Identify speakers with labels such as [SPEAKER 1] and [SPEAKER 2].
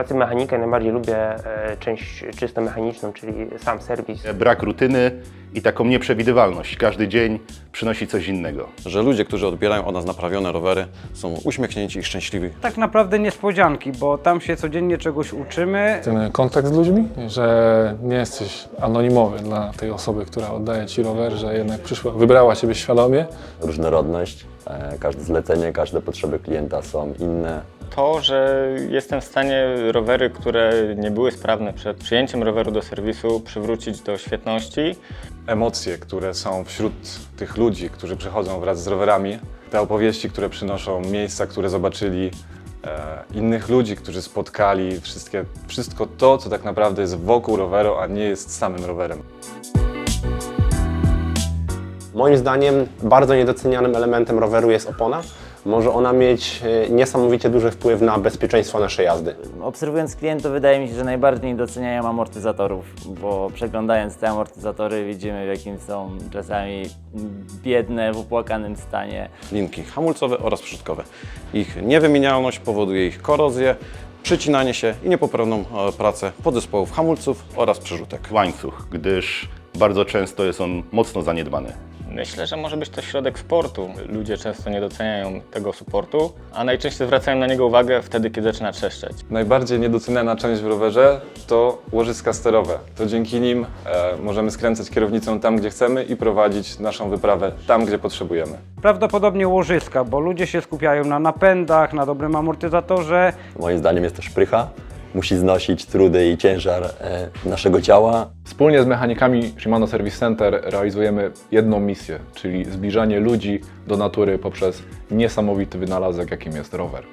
[SPEAKER 1] pracy mechanika najbardziej lubię e, część czysto mechaniczną, czyli sam serwis.
[SPEAKER 2] Brak rutyny i taką nieprzewidywalność. Każdy dzień przynosi coś innego.
[SPEAKER 3] Że ludzie, którzy odbierają od nas naprawione rowery, są uśmiechnięci i szczęśliwi.
[SPEAKER 4] Tak naprawdę niespodzianki, bo tam się codziennie czegoś uczymy.
[SPEAKER 5] ten kontakt z ludźmi, że nie jesteś anonimowy dla tej osoby, która oddaje ci rower, że jednak przyszła, wybrała ciebie świadomie.
[SPEAKER 6] różnorodność. E, Każde zlecenie, każde potrzeby klienta są inne.
[SPEAKER 7] To, że jestem w stanie rowery, które nie były sprawne przed przyjęciem roweru do serwisu, przywrócić do świetności.
[SPEAKER 8] emocje, które są wśród tych ludzi, którzy przychodzą wraz z rowerami, te opowieści, które przynoszą, miejsca, które zobaczyli, e, innych ludzi, którzy spotkali, wszystkie, wszystko to, co tak naprawdę jest wokół roweru, a nie jest samym rowerem.
[SPEAKER 9] Moim zdaniem bardzo niedocenianym elementem roweru jest opona. Może ona mieć e, niesamowicie duży wpływ na bezpieczeństwo naszej jazdy.
[SPEAKER 10] Obserwując klientów, wydaje mi się, że najbardziej doceniają amortyzatorów, bo przeglądając te amortyzatory widzimy, w jakim są czasami biedne, w opłakanym stanie.
[SPEAKER 3] Linki hamulcowe oraz przodkowe. Ich niewymienialność powoduje ich korozję, przycinanie się i niepoprawną e, pracę podzespołów hamulców oraz przerzutek.
[SPEAKER 2] Łańcuch, gdyż bardzo często jest on mocno zaniedbany.
[SPEAKER 7] Myślę, że może być to środek sportu. Ludzie często nie doceniają tego supportu, a najczęściej zwracają na niego uwagę wtedy, kiedy zaczyna trzeszczeć.
[SPEAKER 8] Najbardziej niedoceniana część w rowerze to łożyska sterowe. To dzięki nim e, możemy skręcać kierownicą tam, gdzie chcemy i prowadzić naszą wyprawę tam, gdzie potrzebujemy.
[SPEAKER 4] Prawdopodobnie łożyska, bo ludzie się skupiają na napędach, na dobrym amortyzatorze.
[SPEAKER 6] Moim zdaniem jest to szprycha. Musi znosić trudy i ciężar e, naszego ciała.
[SPEAKER 5] Wspólnie z mechanikami Shimano Service Center realizujemy jedną misję, czyli zbliżanie ludzi do natury poprzez niesamowity wynalazek, jakim jest rower.